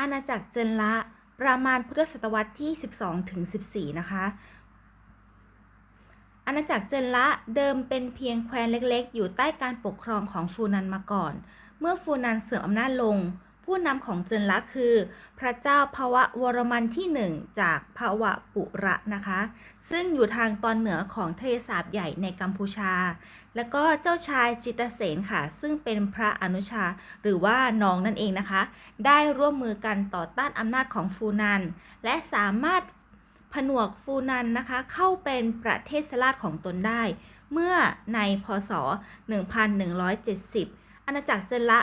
อาณาจักรเจนละ ประมาณพุทธศตวรรษที่ 12ถึง14 นะคะ อาณาจักรเจนละเดิมเป็นเพียงแคว้นเล็กๆ อยู่ใต้การปกครองของฟูนันมาก่อน เมื่อฟูนันเสื่อมอำนาจลง ผู้นำของเจนละคือ พระเจ้าภวะวรมันที่หนึ่งจากภวะปุระนะคะ ซึ่งอยู่ทางตอนเหนือของทะเลสาบใหญ่ในกัมพูชา แล้วก็เจ้าชายจิตเสนค่ะ ซึ่งเป็นพระอนุชาหรือว่าน้องนั่นเองนะคะ ได้ร่วมมือกันต่อต้านอำนาจของฟูนัน และสามารถผนวกฟูนันนะคะ เข้าเป็นประเทศสลาดของตนได้ เมื่อในพศ 1170 อาณาจักรเจนละ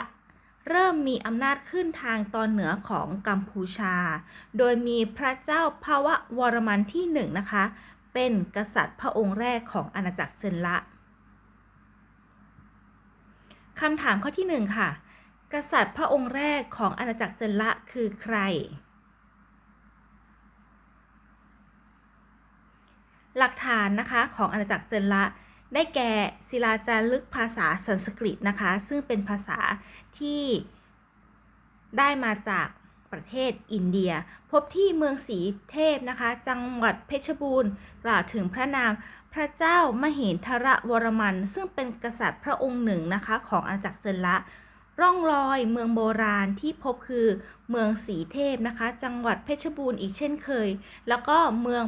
เริ่มมีอำนาจขึ้นทางตอนเหนือของกัมพูชา โดยมีพระเจ้าภาวะวรมันที่หนึ่งนะคะ เป็นกษัตริย์พระองค์แรกของอาณาจักรเจนละคำถามข้อที่หนึ่งค่ะ กษัตริย์พระองค์แรกของอาณาจักรเจนละคือใคร หลักฐานนะคะของอาณาจักรเจนละ ได้แก่ศิลาจารึกภาษาสันสกฤตนะคะ ซึ่งเป็นภาษาที่ได้มาจากประเทศอินเดีย พบที่เมืองศรีเทพนะคะ จังหวัดเพชรบูรณ์กล่าวถึงพระนามพระเจ้ามเหทระวรมัน ซึ่งเป็นกษัตริย์พระองค์หนึ่งนะคะ ของอาณาจักรเจนละ ร่องรอยเมืองโบราณที่พบคือเมืองสีเทพนะคะ จังหวัดเพชรบูรณ์อีกเช่นเคย แล้วก็เมือง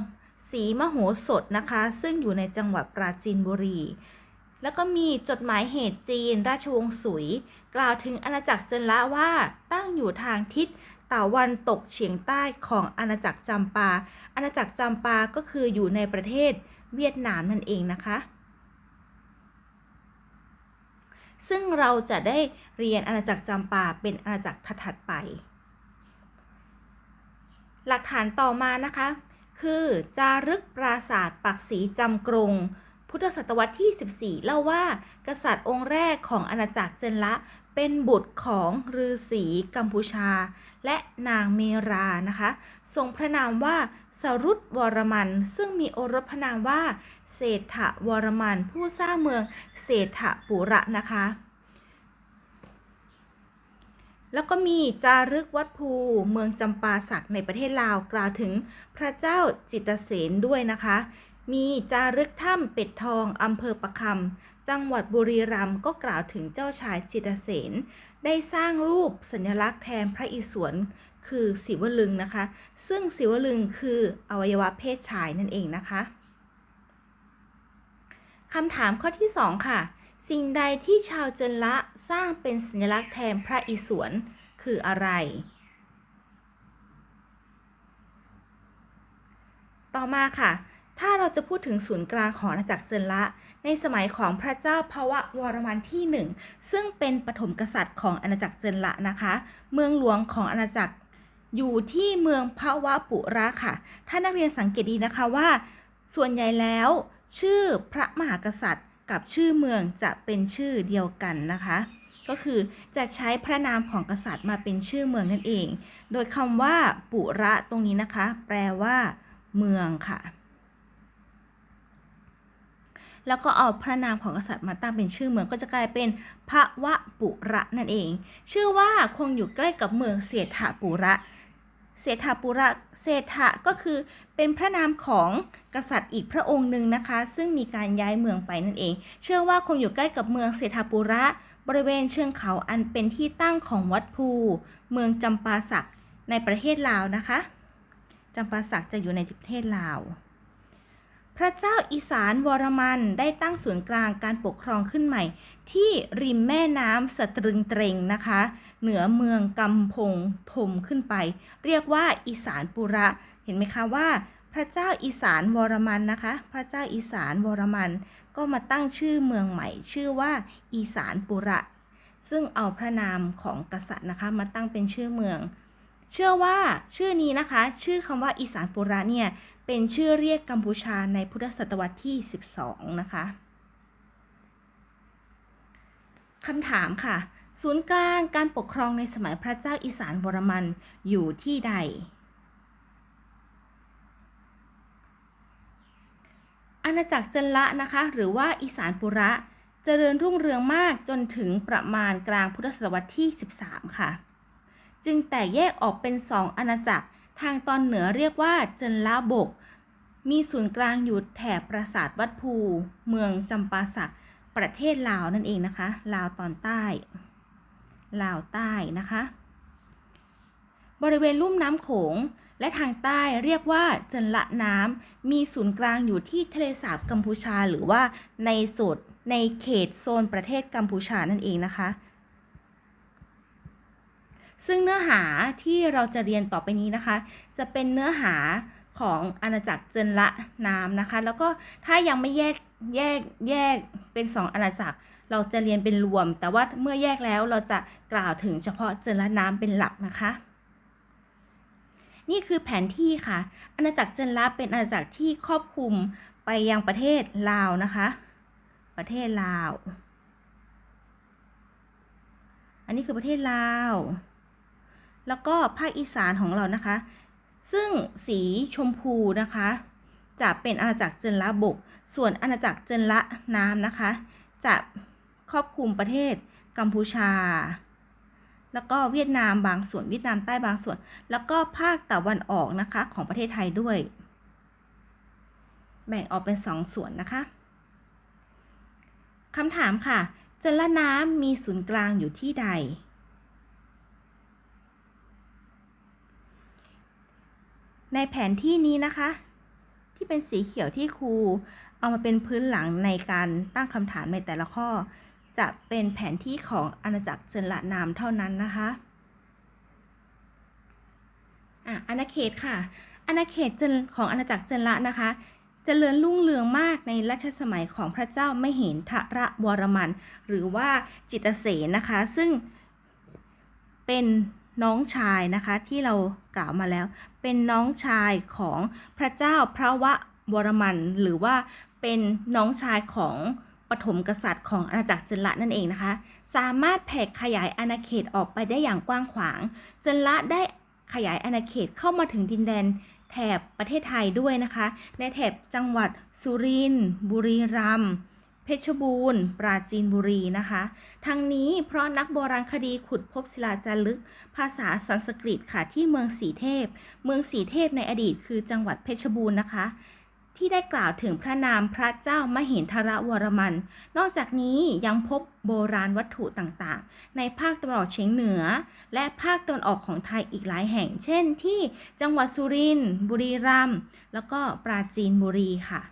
ศรีมโหสถนะคะ ซึ่งอยู่ในจังหวัดปราจีนบุรี แล้วก็มีจดหมายเหตุจีน ราชวงศ์สุย กล่าวถึงอาณาจักรเจนละว่าตั้งอยู่ทางทิศตะวันตกเฉียงใต้ของอาณาจักรจำปา อาณาจักรจำปาก็คืออยู่ในประเทศเวียดนามนั่นเองนะคะ ซึ่งเราจะได้เรียนอาณาจักรจำปาเป็นอาณาจักรถัดไป หลักฐานต่อมานะคะ คือจารึกปราสาทปักศรีจำกรง พุทธศตวรรษที่ 14 เล่าว่า กษัตริย์องค์แรกของอาณาจักรเจนละเป็นบุตรของฤาษีกัมพูชา และนางเมรานะคะทรงพระนามว่าสรุตวรมัน ซึ่งมีโอรสพระนามว่าเศรษฐวรมันผู้สร้างเมืองเศรษฐปุระนะคะ แล้วก็มีจารึกวัดภูเมืองจำปาสักในประเทศลาวกล่าวถึงพระเจ้าจิตเสนด้วยนะคะ มีจารึกถ้ำเป็ดทองอำเภอประคำจังหวัดบุรีรัมย์ก็กล่าวถึงเจ้าชายจิตเสนได้สร้างรูปสัญลักษณ์แทนพระอิศวรคือศิวลึงนะคะ ซึ่งศิวลึงคืออวัยวะเพศชายนั่นเองนะคะคำถามข้อที่ 2 ค่ะ สิ่งใดที่ชาวเจนละสร้างเป็นสัญลักษณ์แทนพระอิศวรคืออะไร ต่อมาค่ะ ถ้าเราจะพูดถึงศูนย์กลางของอาณาจักรเจนละ ในสมัยของพระเจ้าภวะวรมันที่หนึ่งซึ่งเป็นปฐมกษัตริย์ของอาณาจักรเจนละนะคะ เมืองหลวงของอาณาจักรอยู่ที่เมืองภวะปุระค่ะ ถ้านักเรียนสังเกตดีนะคะว่า ส่วนใหญ่แล้ว ชื่อพระมหากษัตริย์ กับชื่อเมืองจะเป็นชื่อเดียวกันนะคะ ก็คือจะใช้พระนามของกษัตริย์มาเป็นชื่อเมืองนั่นเอง โดยคำว่าปุระตรงนี้นะคะ แปลว่า เมืองค่ะ แล้วก็เอาพระนามของกษัตริย์มาตั้งเป็นชื่อเมืองก็จะกลายเป็นพระวะปุระนั่นเอง ชื่อว่าคงอยู่ใกล้กับเมืองเศรษฐปุระเศรษฐปุระเศรษฐะก็คือ เป็นพระนามของกษัตริย์อีกพระองค์หนึ่งนะคะ ซึ่งมีการย้ายเมืองไปนั่นเอง เชื่อว่าคงอยู่ใกล้กับเมืองเศรษฐปุระ บริเวณเชิงเขาอันเป็นที่ตั้งของวัดภู เมืองจำปาสักในประเทศลาวนะคะจำปาสักจะอยู่ในประเทศลาว พระเจ้าอีสานวรมันได้ตั้งศูนย์กลางการปกครองขึ้นใหม่ ที่ริมแม่น้ำสตรึงเตรงนะคะ เหนือเมืองกำพงทมขึ้นไป เรียกว่าอีสานปุระ เห็นไหมคะว่า พระเจ้าอีสานวรมันนะคะ พระเจ้าอีสานวรมันก็มาตั้งชื่อเมืองใหม่ ชื่อว่าอีสานปุระ ซึ่งเอาพระนามของกษัตริย์นะคะ มาตั้งเป็นชื่อเมือง เชื่อว่าชื่อนี้นะคะ ชื่อคำว่าอีสานปุระเนี่ยเป็นชื่อเรียกกัมพูชาในพุทธศตวรรษที่ 12 นะคะคำถามค่ะ ศูนย์กลางการปกครองในสมัยพระเจ้าอีสานวรมันอยู่ที่ใด อาณาจักรจันละนะคะ หรือว่าอีสานปุระจเจริญรุ่งเรืองมากจนถึงประมาณกลางพุทธศตวรรษที่ 13 ค่ะ จึงแตกแยกออกเป็นสองอาณาจักรทางตอนเหนือเรียกว่าเจนละบก มีศูนย์กลางอยู่แถบปราสาทวัดภู เมืองจำปาสัก ประเทศลาวนั่นเองนะคะ ลาวตอนใต้ ลาวใต้นะคะ บริเวณลุ่มน้ำโขง และทางใต้เรียกว่าเจนละน้ำมีศูนย์กลางอยู่ที่ทะเลสาบกัมพูชา หรือว่าในโซนในเขตโซนประเทศกัมพูชานั่นเองนะคะ ซึ่งเนื้อหาที่เราจะเรียนต่อไปนี้นะคะ จะเป็นเนื้อหาของอาณาจักรเจนละน้ำนะคะ แล้วก็ถ้ายังไม่แยกแยกแยกเป็นสองอาณาจักรเราจะเรียนเป็นรวม แต่ว่าเมื่อแยกแล้วเราจะกล่าวถึงเฉพาะเจนละน้ำเป็นหลักนะคะ นี่คือแผนที่ค่ะ อาณาจักรเจนละเป็นอาณาจักรที่ครอบคลุมไปยังประเทศลาวนะคะ ประเทศลาว อันนี้คือประเทศลาว แล้วก็ภาคอีสานของเรานะคะ ซึ่งสีชมพูนะคะ จะเป็นอาณาจักรเจนละบก ส่วนอาณาจักรเจนละน้ำนะคะ จะครอบคลุมประเทศกัมพูชา แล้วก็เวียดนามบางส่วนเวียดนามใต้บางส่วน แล้วก็ภาคตะวันออกนะคะของประเทศไทยด้วย แบ่งออกเป็นสองส่วนนะคะคำถามค่ะเจละน้ำมีศูนย์กลางอยู่ที่ใด ในแผนที่นี้นะคะ ที่เป็นสีเขียวที่ครูเอามาเป็นพื้นหลังในการตั้งคำถามในแต่ละข้อ จะเป็นแผนที่ของอาณาจักรเจนละนามเท่านั้นนะคะอะอาณาเขตค่ะ อาณาเขตของอาณาจักรเจนละนะคะ เจริญรุ่งเรืองมากในรัชสมัยของพระเจ้าไม่เห็นทระวรมัน หรือว่าจิตเสนนะคะ ซึ่งเป็นน้องชายนะคะที่เรากล่าวมาแล้ว เป็นน้องชายของพระเจ้าพระวะวรมัน หรือว่าเป็นน้องชายของ ปฐมกษัตริย์ของอาณาจักรเจนละนั่นเองนะคะ สามารถแผ่ขยายอาณาเขตออกไปได้อย่างกว้างขวาง เจนละได้ขยายอาณาเขตเข้ามาถึงดินแดนแถบประเทศไทยด้วยนะคะ ในแถบจังหวัดสุรินทร์บุรีรัมย์เพชรบูรณ์ ปราจีนบุรีนะคะ ทั้งนี้เพราะนักโบราณคดีขุดพบศิลาจารึก ภาษาสันสกฤตค่ะที่เมืองสีเทพ เมืองสีเทพในอดีตคือจังหวัดเพชรบูรณ์นะคะ ที่ได้กล่าวถึงพระนามพระเจ้ามหินทรวรมัน นอกจากนี้ยังพบโบราณวัตถุต่างๆ ในภาคตะวันออกเฉียงเหนือ และภาคตะวันออกของไทยอีกหลายแห่ง เช่นที่จังหวัดสุรินทร์บุรีรัมย์แล้วก็ปราจีนบุรีค่ะ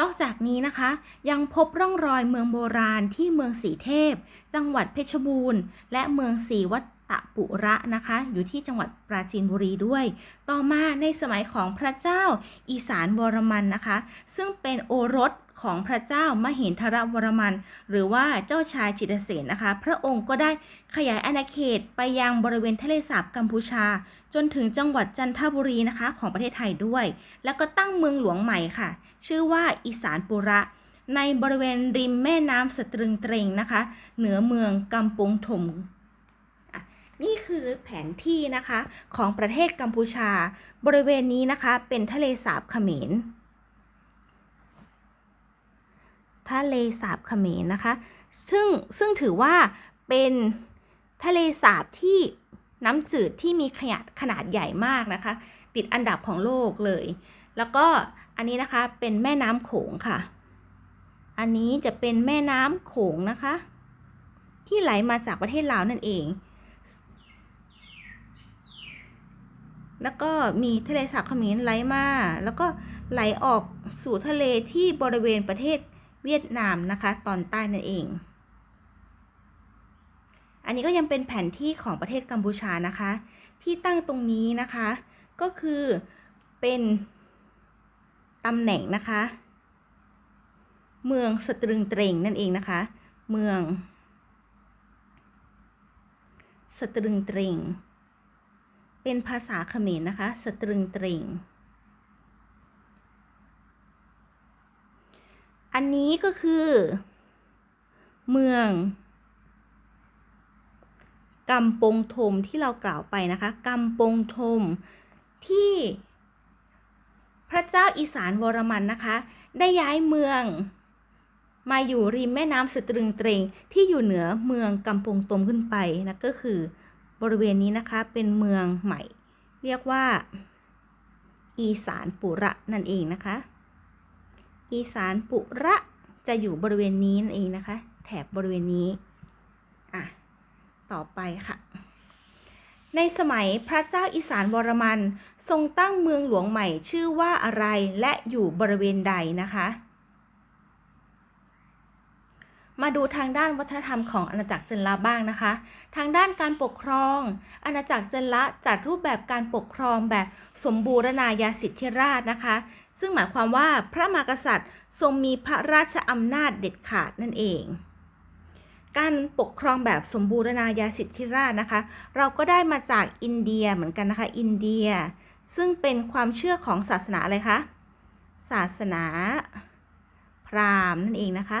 นอกจากนี้นะคะ ยังพบร่องรอยเมืองโบราณที่เมืองสีเทพ จังหวัดเพชรบูรณ์ และเมืองศรีวั ตตปุระนะคะ อยู่ที่จังหวัดปราจีนบุรีด้วย ต่อมาในสมัยของพระเจ้าอีสานวรมันนะคะ ซึ่งเป็นโอรสของพระเจ้ามหินทรวรมัน หรือว่าเจ้าชายจิตเสนนะคะ พระองค์ก็ได้ขยายอาณาเขตไปยังบริเวณทะเลสาบกัมพูชา จนถึงจังหวัดจันทบุรีนะคะ ของประเทศไทยด้วย แล้วก็ตั้งเมืองหลวงใหม่ค่ะ ชื่อว่าอีสานปุระ ในบริเวณริมแม่น้ำสตรึงเตรงนะคะ เหนือเมืองกำปงถม นี่คือแผนที่นะคะของประเทศกัมพูชา บริเวณนี้นะคะเป็นทะเลสาบเขมร ทะเลสาบเขมรนะคะ ซึ่งซึ่งถือว่าเป็นทะเลสาบที่น้ำจืดที่มีขนาดขนาดใหญ่มากนะคะ ติดอันดับของโลกเลย แล้วก็อันนี้นะคะเป็นแม่น้ำโขงค่ะ อันนี้จะเป็นแม่น้ำโขงนะคะ ที่ไหลมาจากประเทศลาวนั่นเอง แล้วก็มีทะเลสาบเขมรไหลมา แล้วก็ไหลออกสู่ทะเลที่บริเวณประเทศเวียดนามนะคะ ตอนใต้นั่นเอง อันนี้ก็ยังเป็นแผนที่ของประเทศกัมพูชานะคะ ที่ตั้งตรงนี้นะคะ ก็คือเป็นตำแหน่งนะคะ เมืองสตรึงเตรงนั่นเองนะคะ เมือง สตรึงเตรง เป็นภาษาเขมรนะคะ สตรึงตริง อันนี้ก็คือ เมืองกำปงทมที่เรากล่าวไปนะคะกำปงทมที่พระเจ้าอีสานวรมันนะคะ ได้ย้ายเมือง มาอยู่ริมแม่น้ำสตรึงเตรงที่อยู่เหนือเมืองกำปงตมขึ้นไปนะก็คือ บริเวณนี้นะคะเป็นเมืองใหม่ เรียกว่า อีสานปุระนั่นเองนะคะ อีสานปุระจะอยู่บริเวณนี้นั่นเองนะคะ แถบบริเวณนี้อะต่อไปค่ะ ในสมัยพระเจ้าอีสานวรมัน ทรงตั้งเมืองหลวงใหม่ชื่อว่าอะไรและอยู่บริเวณใดนะคะ มาดูทางด้านวัฒนธรรมของอาณาจักรเจนละบ้างนะคะ ทางด้านการปกครอง อาณาจักรเจนละจัดรูปแบบการปกครองแบบสมบูรณาญาสิทธิราชนะคะ ซึ่งหมายความว่าพระมหากษัตริย์ทรงมีพระราชอำนาจเด็ดขาดนั่นเอง การปกครองแบบสมบูรณาญาสิทธิราชนะคะ เราก็ได้มาจากอินเดียเหมือนกันนะคะ อินเดีย ซึ่งเป็นความเชื่อของศาสนาอะไรคะ ศาสนาพราหมณ์นั่นเองนะคะ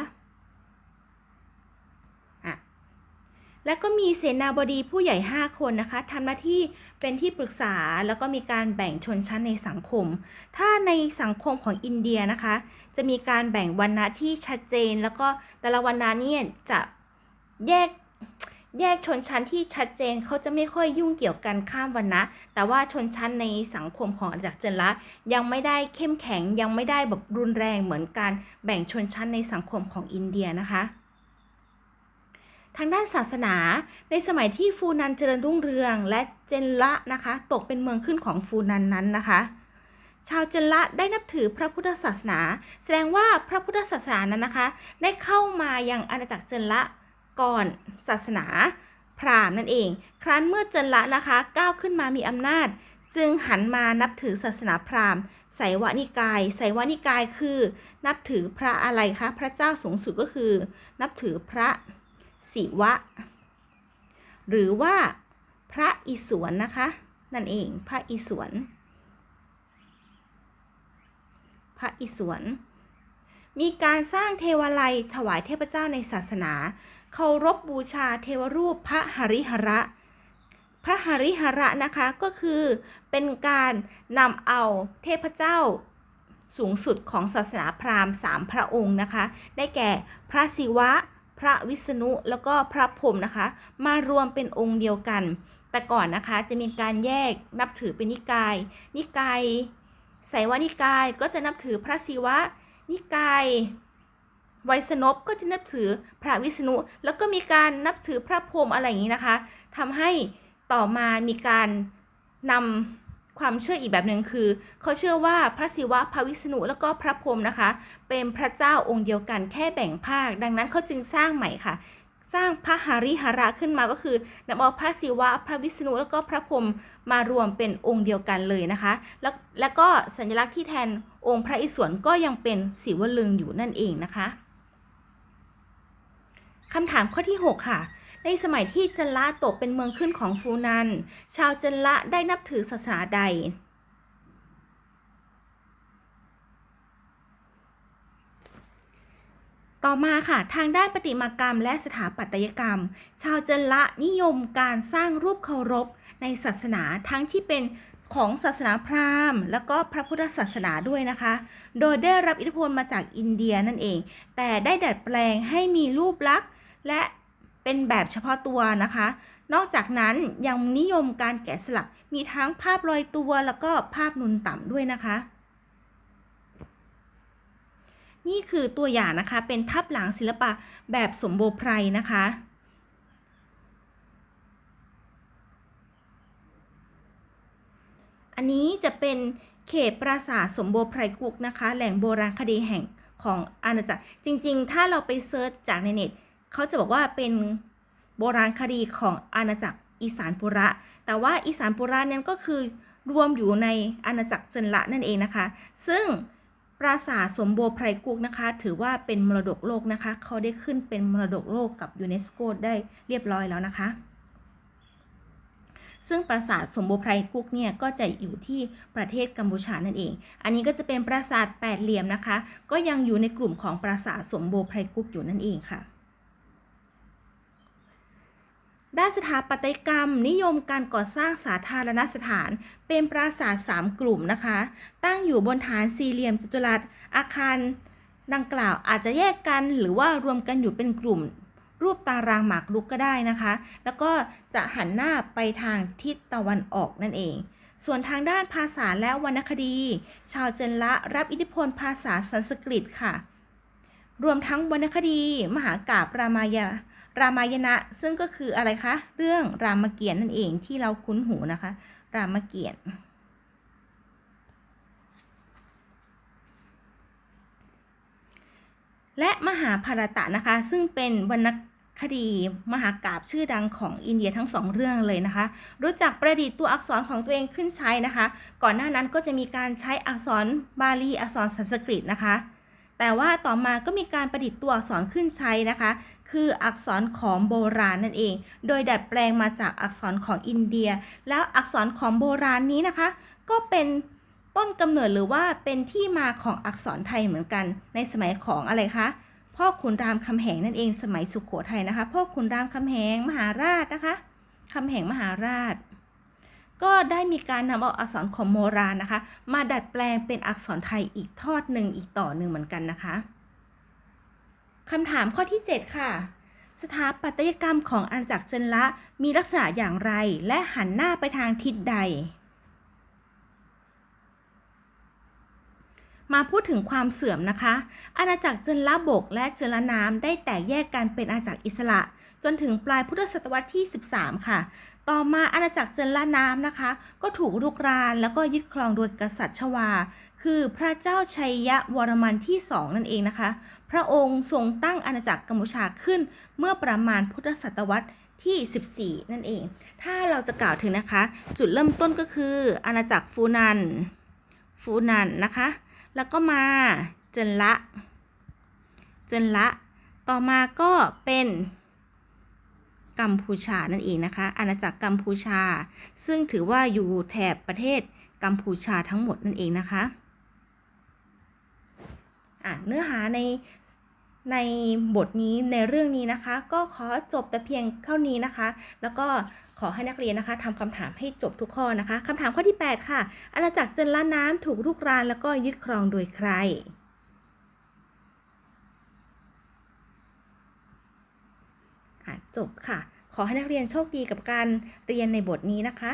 อะ และก็มีเสนาบดีผู้ใหญ่ 5 คนนะคะทำหน้าที่เป็นที่ปรึกษาแล้วก็มีการแบ่งชนชั้นในสังคม ถ้าในสังคมของอินเดียนะคะ จะมีการแบ่งวรรณะที่ชัดเจน แล้วก็แต่ละวรรณะเนี่ยจะแยกแยกชนชั้นที่ชัดเจนเขาจะไม่ค่อยยุ่งเกี่ยวกันข้ามวรรณะ แต่ว่าชนชั้นในสังคมของอาณาจักรเจนละยังไม่ได้เข้มแข็งยังไม่ได้แบบรุนแรงเหมือนการแบ่งชนชั้นในสังคมของอินเดียนะคะ ทางด้านศาสนา ในสมัยที่ฟูนันเจริญรุ่งเรือง และเจนละนะคะ ตกเป็นเมืองขึ้นของฟูนันนั้นนะคะ ชาวเจนละได้นับถือพระพุทธศาสนา แสดงว่าพระพุทธศาสนานั้นนะคะ ได้เข้ามายังอาณาจักรเจนละก่อนศาสนาพราหมณ์นั่นเอง ครั้นเมื่อเจนละนะคะก้าวขึ้นมามีอำนาจ จึงหันมานับถือศาสนาพราหมณ์ไสวนิกายไสวนิกายคือ นับถือพระอะไรคะ พระเจ้าสูงสุดก็คือ นับถือพระ ศิวะ หรือว่าพระอิศวรนะคะ นั่นเองพระอิศวรพระอิศวรมีการสร้างเทวาลัยถวายเทพเจ้าในศาสนา เคารพบบูชาเทวรูปพระหริหระ พระหริหระนะคะก็คือเป็นการนำเอาเทพเจ้าสูงสุดของศาสนาพราหมณ์สามพระองค์นะคะ ได้แก่พระศิวะ พระวิษณุแล้วก็พระพรหมนะคะ มารวมเป็นองค์เดียวกัน แต่ก่อนนะคะจะมีการแยกนับถือเป็นนิกาย นิกายไสยวนิกายก็จะนับถือพระศิวะ นิกายไวยสนพก็จะนับถือพระวิษณุ แล้วก็มีการนับถือพระพรหมอะไรอย่างนี้นะคะทำให้ต่อมามีการนำ ความเชื่ออีกแบบหนึ่งคือ เขาเชื่อว่าพระศิวะพระวิษณุแล้วก็พระพรหมนะคะ เป็นพระเจ้าองค์เดียวกันแค่แบ่งภาค ดังนั้นเขาจึงสร้างใหม่ค่ะ สร้างพระหริหระขึ้นมาก็คือนำเอาพระศิวะพระวิษณุแล้วก็พระพรหมมารวมเป็นองค์เดียวกันเลยนะคะ แล้วแล้วก็สัญลักษณ์ที่แทนองค์พระอิศวรก็ยังเป็นศิวลึงอยู่นั่นเองนะคะคำถามข้อที่ 6 ค่ะ ในสมัยที่จันละตกเป็นเมืองขึ้นของฟูนัน ชาวจันละได้นับถือศาสนาใด ต่อมาค่ะ ทางด้านประติมากรรมและสถาปัตยกรรม ชาวจันละนิยมการสร้างรูปเคารพในศาสนาทั้งที่เป็นของศาสนาพราหมณ์ แล้วก็พระพุทธศาสนาด้วยนะคะ โดยได้รับอิทธิพลมาจากอินเดียนั่นเอง แต่ได้ดัดแปลงให้มีรูปลักษณ์และ เป็นแบบเฉพาะตัวนะคะ นอกจากนั้นยังนิยมการแกะสลักมีทั้งภาพลอยตัวแล้วก็ภาพนุนต่ำด้วยนะคะ นี่คือตัวอย่างนะคะเป็นภาพหลังศิลปะแบบสมโบไพรนะคะอันนี้จะเป็นเขตปราสาทสมโบไพรกุกนะคะ แหล่งโบราณคดีแห่งของอาณาจักร จริง ๆ ถ้าเราไปเซิร์ชจากในเน็ต เขาจะบอกว่าเป็นโบราณคดีของอาณาจักรอีสานปุระ แต่ว่าอีสานปุระนั้นก็คือรวมอยู่ในอาณาจักรเซินละนั่นเองนะคะ ซึ่งปราสาทสมโบไพรกุกนะคะ ถือว่าเป็นมรดกโลกนะคะ เขาได้ขึ้นเป็นมรดกโลกกับยูเนสโกได้เรียบร้อยแล้วนะคะ ซึ่งปราสาทสมโบไพรกุกเนี่ยก็จะอยู่ที่ประเทศกัมพูชานั่นเอง อันนี้ก็จะเป็นปราสาทแปดเหลี่ยมนะคะ ก็ยังอยู่ในกลุ่มของปราสาทสมโบไพรกุกอยู่นั่นเองค่ะ ด้านสถาปัตยกรรม นิยมการก่อสร้างสาธารณสถาน เป็นปราสาทสามกลุ่มนะคะ ตั้งอยู่บนฐานสี่เหลี่ยมจัตุรัสอาคาร ดังกล่าวอาจจะแยกกันหรือว่ารวมกันอยู่เป็นกลุ่ม รูปตารางหมากรุกก็ได้นะคะ แล้วก็จะหันหน้าไปทางทิศตะวันออกนั่นเอง ส่วนทางด้านภาษาและวรรณคดี ชาวเจนละรับอิทธิพลภาษาสันสกฤตค่ะ รวมทั้งวรรณคดี มหากาบรามายา รามายณะซึ่งก็คืออะไรคะ เรื่องรามเกียรตินั่นเองที่เราคุ้นหูนะคะ รามเกียรติและมหาภารตะนะคะ ซึ่งเป็นวรรณคดีมหากราบชื่อดังของอินเดียทั้งสองเรื่องเลยนะคะ รู้จักประดิษฐ์ตัวอักษรของตัวเองขึ้นใช้นะคะ ก่อนหน้านั้นก็จะมีการใช้อักษรบาลีอักษรสันสกฤตนะคะ แต่ว่าต่อมาก็มีการประดิษฐ์ตัวอักษรขึ้นใช้นะคะ คืออักษรของโบราณนั่นเอง โดยดัดแปลงมาจากอักษรของอินเดีย แล้วอักษรของโบราณนี้นะคะ ก็เป็นต้นกำเนิดหรือว่าเป็นที่มาของอักษรไทยเหมือนกัน ในสมัยของอะไรคะพ่อขุนรามคำแหงนั่นเองสมัยสุขโขทัยนะคะพ่อขุนรามคำแหงมหาราชนะคะคำแหงมหาราช ก็ได้มีการนำเอาอักษรของโบราณนะคะ มาดัดแปลงเป็นอักษรไทยอีกทอดหนึ่งอีกต่อหนึ่งเหมือนกันนะคะ คำถามข้อที่ 7 ค่ะ สถาปัตยกรรมของอาณาจักรเจนละมีลักษณะอย่างไร และหันหน้าไปทางทิศใด มาพูดถึงความเสื่อมนะคะ อาณาจักรเจนละบกและเจนละน้ำได้แตกแยกกันเป็นอาณาจักรอิสระ จนถึงปลายพุทธศตวรรษที่ 13 ค่ะต่อมาอาณาจักรเจนละน้ำนะคะ ก็ถูกรุกรานแล้วก็ยึดครองโดยกษัตริย์ชวา คือพระเจ้าชัยยะวรมันที่2นั่นเองนะคะ ระองค์ทรงตั้งอาณาจักรกัมพูชาขึ้น เมื่อประมาณพุทธศตวรรษที่ 14 นั่นเอง ถ้าเราจะกล่าวถึงนะคะ จุดเริ่มต้นก็คืออาณาจักรฟูนัน ฟูนันนะคะ แล้วก็มาเจนละ เจนละ ต่อมาก็เป็นกัมพูชานั่นเองนะคะ อาณาจักรกัมพูชา ซึ่งถือว่าอยู่แถบประเทศกัมพูชาทั้งหมดนั่นเองนะคะอะเนื้อหาใน ในบทนี้ในเรื่องนี้นะคะ ก็ขอจบแต่เพียงเท่านี้นะคะ แล้วก็ขอให้นักเรียนนะคะทำคำถามให้จบทุกข้อนะคะคำถามข้อที่ 8 ค่ะ อาณาจักรเจนละน้ำถูกรุกรานแล้วก็ยึดครองโดยใครอะจบค่ะ ขอให้นักเรียนโชคดีกับการเรียนในบทนี้นะคะ